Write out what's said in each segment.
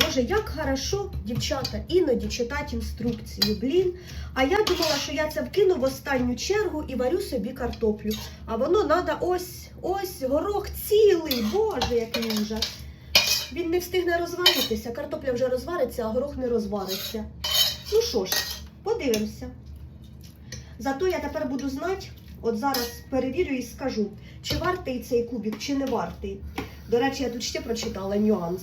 Боже, як хорошо, дівчата, іноді читати інструкції. Блін. А я думала, що я це вкину в останню чергу і варю собі картоплю. А воно треба ось, ось, горох цілий. Боже, який ужас. Він не встигне розваритися. Картопля вже розвариться, а горох не розвариться. Ну що ж, подивимося. Зато я тепер буду знати, от зараз перевірю і скажу, чи вартий цей кубик, чи не вартий. До речі, я тут ще прочитала нюанс.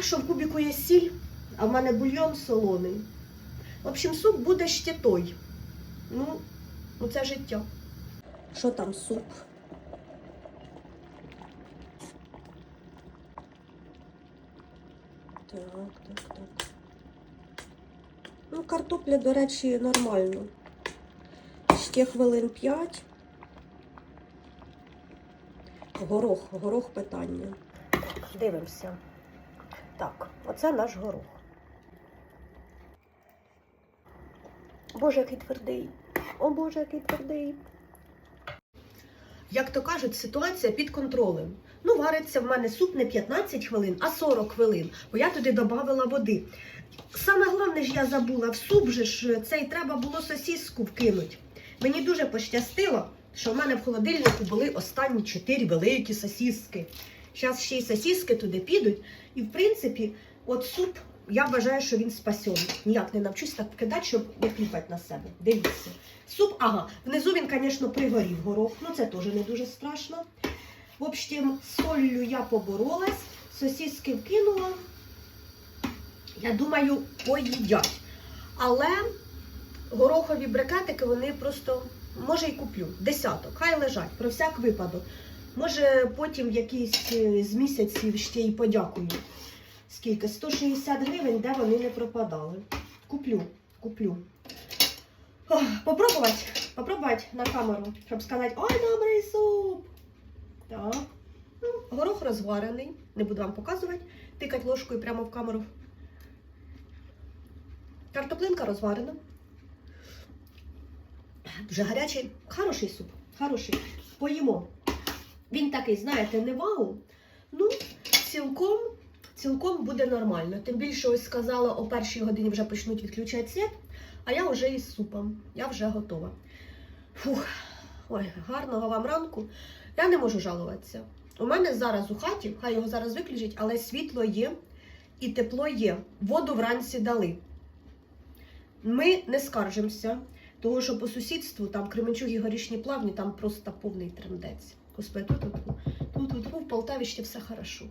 Що в кубику є сіль, а в мене бульйон солоний. В общем, суп буде ще той. Ну, ну це життя. Що там суп? Так, так, так. Ну, картопля, до речі, нормально. Ще хвилин 5. Горох, горох питання. Дивимося. Так, оце наш горох. Боже, який твердий. О Боже, який твердий. Як то кажуть, ситуація під контролем. Ну, вариться в мене суп не 15 хвилин, а 40 хвилин, бо я туди додавала води. Саме головне ж я забула, в суп же ж цей треба було сосіску вкинути. Мені дуже пощастило, що в мене в холодильнику були останні 4 великі сосіски. Зараз ще й сосіски туди підуть. І в принципі, от суп, я вважаю, що він спасений. Ніяк не навчусь так вкидати, щоб не кліпати на себе. Дивіться. Суп, ага, внизу він, звісно, пригорів горох, ну це теж не дуже страшно. В общем, з солью я поборолась, сосіски вкинула. Я думаю, поїдять. Але горохові брикетики вони просто, може, і куплю. Десяток, хай лежать, про всяк випадок. Може, потім якийсь е, з місяців ще й подякую. Скільки? 160 гривень, де вони не пропадали. Куплю, куплю. Попробувати, попробувати на камеру, щоб сказати, ой, добрий суп. Так. Ну, горох розварений. Не буду вам показувати. Тикать ложкою прямо в камеру. Картоплинка розварена. Дуже гарячий, хороший суп. Хороший. Поїмо. Він такий, знаєте, не вау. Ну, цілком, цілком буде нормально. Тим більше, ось сказала, о першій годині вже почнуть відключати світ, а я вже із супом. Я вже готова. Фух, ой, гарного вам ранку. Я не можу жалуватися. У мене зараз у хаті, хай його зараз виключать, але світло є і тепло є. Воду вранці дали. Ми не скаржимося, тому що по сусідству там Кременчуг горішні плавні, там просто повний трендець. Господи, тут, тут, тут, тут, тут в Полтаві ще все хорошо.